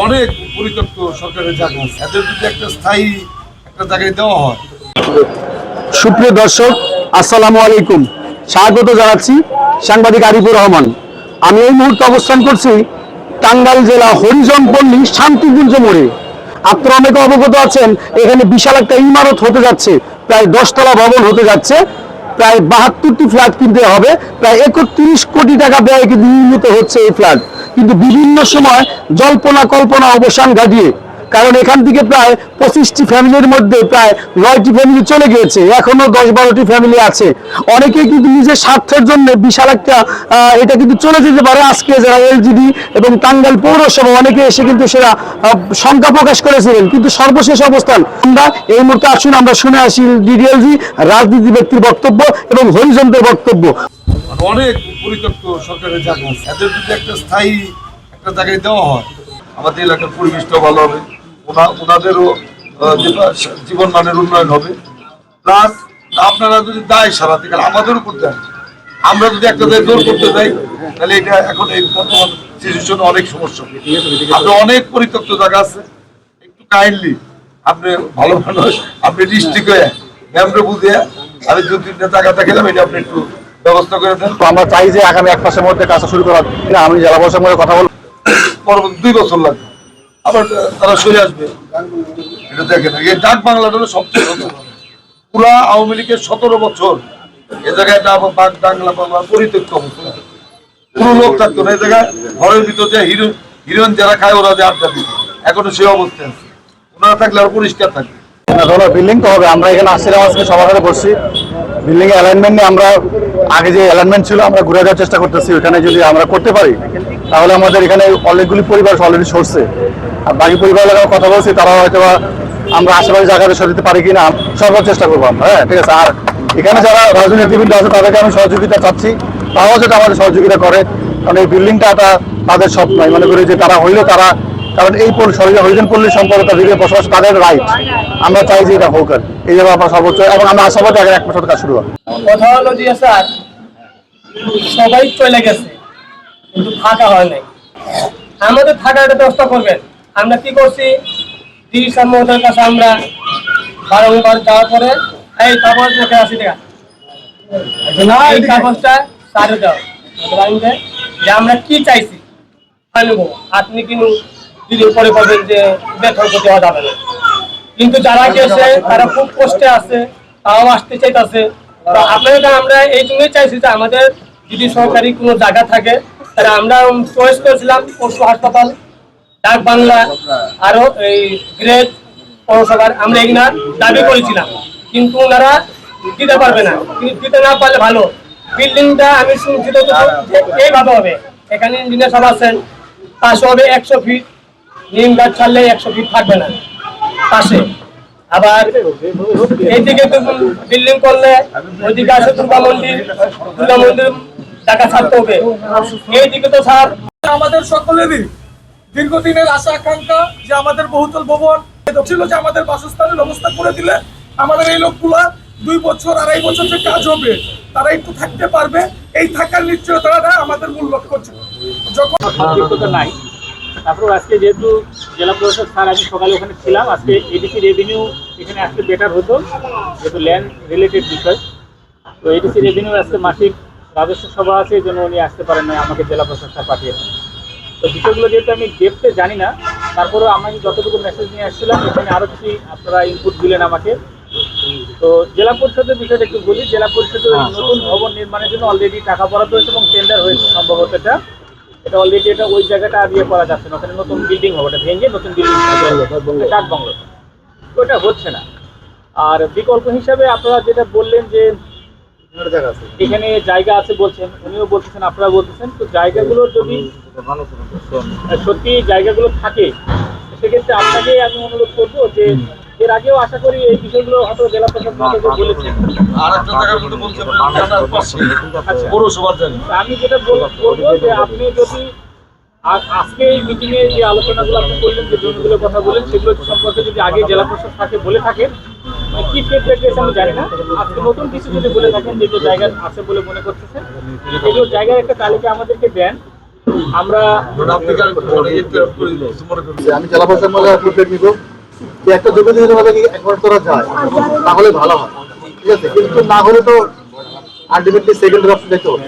অনেক সরকারের জায়গা আছে। এদের যদি একটা স্থায়ী একটা জায়গায় দেওয়া হয়। সুপ্রিয় দর্শক, আসসালামু আলাইকুম। স্বাগত জানাচ্ছি সাংবাদিক আরিফুর রহমান। আমি এই মুহূর্তে অবস্থান করছি টাঙ্গাইল জেলা হরিজন পল্লী শান্তিপুঞ্জ মোড়ে। আপনারা অনেকে অবগত আছেন, এখানে বিশাল একটা ইমারত হতে যাচ্ছে, প্রায় দশতলা ভবন হতে যাচ্ছে। প্রায় বাহাত্তরটি ফ্ল্যাট কিনতে হবে। প্রায় একত্রিশ কোটি টাকা ব্যয় কিন্তু নির্মিত হচ্ছে এই ফ্ল্যাট। কিন্তু বিভিন্ন সময় জল্পনা কল্পনা অবসান ঘটিয়ে কারণ এখান থেকে প্রায় পঁচিশটি ফ্যামিলির মধ্যে প্রায় নয়টি ফ্যামিলি চলে গিয়েছে। এখনও দশ বারোটি ফ্যামিলি আছে। অনেকেই কিন্তু নিজের স্বার্থের জন্য বিশাল একটা এটা কিন্তু চলে যেতে পারে। আজকে যারা এলজিডি এবং টাঙ্গাইল পৌরসভা, অনেকে এসে কিন্তু সেটা শঙ্কা প্রকাশ করেছিলেন। কিন্তু সর্বশেষ অবস্থান, আমরা এই মুহূর্তে আসুন, আমরা শুনে আসি ডিডিএলজি রাজনীতি ব্যক্তির বক্তব্য এবং হরিজনদের বক্তব্য। অনেক পরিত্যক্ত সরকারের জায়গা এদের যদি একটা স্থায়ী একটা জায়গায় দেওয়া হয়, আমাদের এলাকার পরিবেশটাও ভালো হবে। ওনাদেরও জীবন মানের উন্নয়ন হবে। প্লাস আপনারা যদি দায় সারাতে গেলে আমাদের উপর দেন। আমরা যদি একটা জায়গায় জোর করতে যাই তাহলে এটা এখন এই বর্তমান সিচুয়েশন অনেক সমস্যা। আপনার অনেক পরিত্যক্ত জায়গা আছে। একটু কাইন্ডলি আপনি ভালো মানুষ আপনি ডিস্ট্রিক্ট হয়ে ম্যামরে বুঝিয়ে আমি দু তিনটা জায়গা দেখালাম এটা আপনি একটু ব্যবস্থা করে দেন। তো আমরা চাই যে আগামী এক মাসের মধ্যে কাজটা শুরু করা আমি জেলা প্রশাসনের মধ্যে কথা বলব পরবর্তী দুই বছর লাগবে। আবার তারা সরে আসবে। এটা দেখেন এই ডাক বাংলাটা হলো সবচেয়ে পুরা আওয়ামী লীগের সতেরো বছর এ জায়গায় এটা আবার বাঘ বাংলা বাংলা পরিত্যক্ত অবস্থা। পুরো লোক থাকতো না এই জায়গায় ঘরের ভিতর যে হিরো হিরোইন যারা খায় ওরা যে আড্ডা দিত। এখনও সেই অবস্থায় আছে। ওনারা থাকলে আর পরিষ্কার থাকবে। না ধরো বিল্ডিং তো হবে। আমরা এখানে আসছিলাম আজকে সবার সাথে বসছি। বিল্ডিং এর অ্যালাইনমেন্ট নিয়ে আমরা আগে যে অ্যালাইনমেন্ট ছিল আমরা ঘুরে যাওয়ার চেষ্টা করতেছি। ওখানে যদি আমরা করতে পারি তাহলে আমাদের এখানে অনেকগুলি পরিবার অলরেডি সরছে। আর বাকি পরিবারের সঙ্গে কথা বলছি তারা হয়তো আমরা আশেপাশে জায়গাতে সরিতে পারি কিনা, সর্বোচ্চ চেষ্টা করব আমরা হ্যাঁ ঠিক আছে। আর এখানে যারা রাজনীতিবিদ আছে, তাদেরকে আমি সহযোগিতা চাচ্ছি। তারাও যেটা আমাদের সহযোগিতা করে, কারণ এই বিল্ডিংটা একটা তাদের আমি মনে করি যে তারা হইলে তারা, কারণ এই হরিজন পল্লী সম্পর্কে তাদের বসবাস, তাদের রাইট আমরা চাই যে এটা হোক আর এই জন্য আমরা সর্বোচ্চ, এবং আমরা আশাবাদী আগে এক মাসের কাজ শুরু হবে কথা হলো যে, স্যার, সবাই চলে গেছে, কিন্তু থাকা হয় নাই। আমাদের থাকার একটা ব্যবস্থা করবেন। আমরা কি করছি? তিরিশ মহোদয়ের কাছে আমরা বারংবার যাওয়ার পরে এই কাগজ রেখে আসি টাকা এই কাগজটা সারে দাও যে আমরা কি চাইছি আপনি কিন্তু যদি যে বেতন দেওয়া যাবে না। কিন্তু যারা গেছে তারা খুব কষ্টে আছে তাও আসতে চাইতেছে। আপনাদের আমরা এই জন্যই চাইছি যে আমাদের যদি সরকারি কোনো জায়গা থাকে তাহলে আমরা চয়েস করেছিলাম পশু হাসপাতাল। ডাক বাংলা আরও এই গ্রেড পৌরসভার আমরা এগুলা দাবি করেছিলাম। কিন্তু ওনারা দিতে পারবে না। কিন্তু দিতে না পারলে ভালো। বিল্ডিংটা আমি শুনছি তো এইভাবে হবে। এখানে ইঞ্জিনিয়ার সব আছেন। পাশে হবে একশো ফিট। নিম গাছ ছাড়লে একশো ফিট থাকবে না। পাশে। আবার এইদিকে বিল্ডিং করলে ওইদিকে আছে দুর্গা মন্দির। দুর্গা মন্দির টাকা ছাড়তে হবে। এইদিকে তো স্যার আমাদের সকলেরই দীর্ঘদিনের আশা, আকাঙ্ক্ষা যে আমাদের বহুতল ভবন ছিল যে আমাদের বাসস্থানের ব্যবস্থা করে দিলে আমাদের এই লোকগুলা দুই বছর, আড়াই বছর যে কাজ হবে, তারা একটু থাকতে পারবে। এই থাকার নিশ্চয়তাটা আমাদের মূল লক্ষ্য ছিল। যখন নাই তারপর আজকে যেহেতু জেলা প্রশাসক স্যার আমি সকালে ওখানে ছিলাম, আজকে এডিসি রেভিনিউ এখানে আসলে বেটার হতো, যেহেতু ল্যান্ড রিলেটেড বিষয়। তো এডিসি রেভিনিউ আজকে মাসিক রাজস্ব সভা আছে, এই জন্য উনি আসতে পারেন না আমাকে জেলা প্রশাসক স্যার পাঠিয়েছেন। তো বিষয়গুলো যেহেতু আমি ডেপতে জানি না তারপরেও আমি যতটুকু মেসেজ নিয়ে আসছিলাম এখানে আরও কিছু আপনারা ইনপুট দিলেন আমাকে। তো জেলা পরিষদের বিষয়টা একটু বলি জেলা পরিষদের নতুন ভবন নির্মাণের জন্য অলরেডি টাকা বরাদ্দ হয়েছে এবং টেন্ডার হয়েছে সম্ভবত এটা। এটা অলরেডি এটা ওই জায়গাটা আর ইয়ে করা যাচ্ছে না ওখানে নতুন বিল্ডিং হবে ওটা ভেঙে নতুন বিল্ডিং ডাক বাংলো তো এটা হচ্ছে না। আর বিকল্প হিসাবে আপনারা যেটা বললেন যে এখানে জায়গা আছে বলছেন উনিও বলতেছেন আপনারা বলতেছেন। তো জায়গাগুলো যদি সত্যি জায়গাগুলো থাকে সেক্ষেত্রে আপনাকে আমি অনুরোধ করব যে এর আগেও আশা করি এই বিষয়গুলো হয়তো জেলা প্রশাসন বলেছেন জায়গা তা আমি যেটা বল- বলব যে আপনি যদি আজকে এই মিটিং এ যে আলোচনাগুলো আপনি করলেন যে জমিগুলোর কথা বলেন সেগুলো সম্পর্কে যদি আগে জেলা প্রশাসক থাকে বলে থাকেন দিয়েছে আমি কিছু বলে জায়গা আছে বলে মনে জায়গার একটা তালিকা আমাদেরকে দেন। আমরা মানে মনে যে একটা করা যায়, তাহলে ভালো হয়। ঠিক আছে? কিন্তু না হলে তো আলটিমেটলি সেকেন্ড অপশন দেখতে হবে।